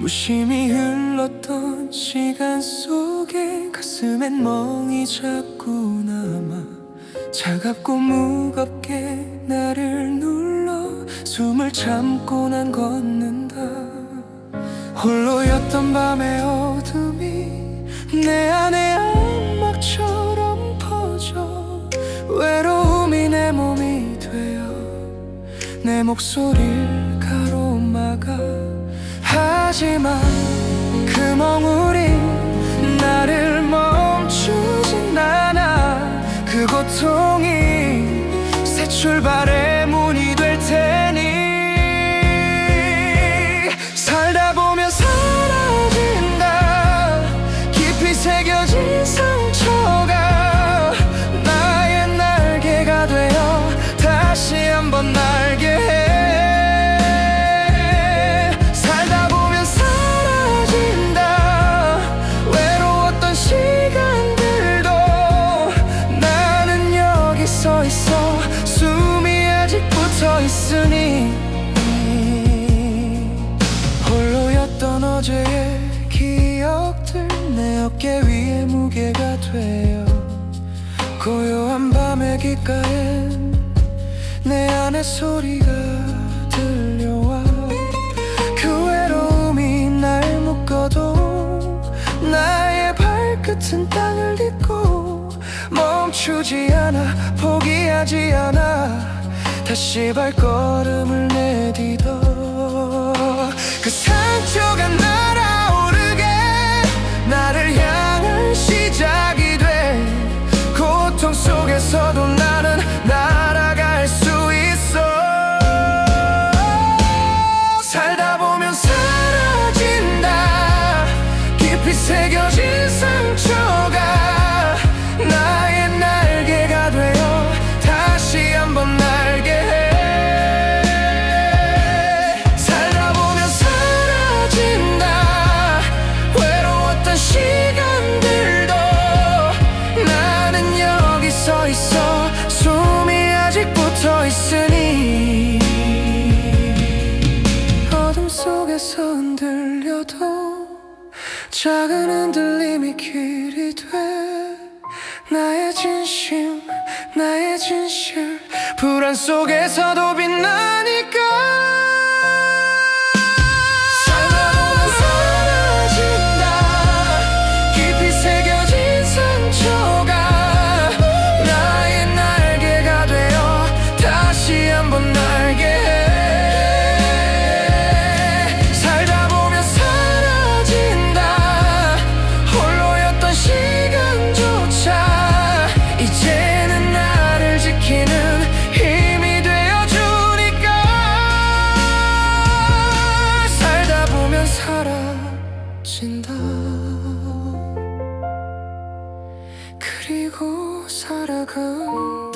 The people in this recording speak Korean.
열심히 흘렀던 시간 속에 가슴엔 멍이 자꾸 남아 차갑고 무겁게 나를 눌러 숨을 참고 난 걷는다. 홀로였던 밤의 어둠이 내 안에 암막처럼 퍼져 외로움이 내 몸이 되어 내 목소리를 하지만 그 멍울 있으니 홀로였던 어제의 기억들 내 어깨 위에 무게가 되어 고요한 밤의 귓가엔 내 안의 소리가 들려와 그 외로움이 날 묶어도 나의 발끝은 땅을 딛고 멈추지 않아 포기하지 않아 다시 발걸음을 내디뎌 그 상처가 흔들려도 작은 흔들림이 길이 돼. 나의 진심 나의 진실 불안 속에서도 빛나니까 그리고 살아간다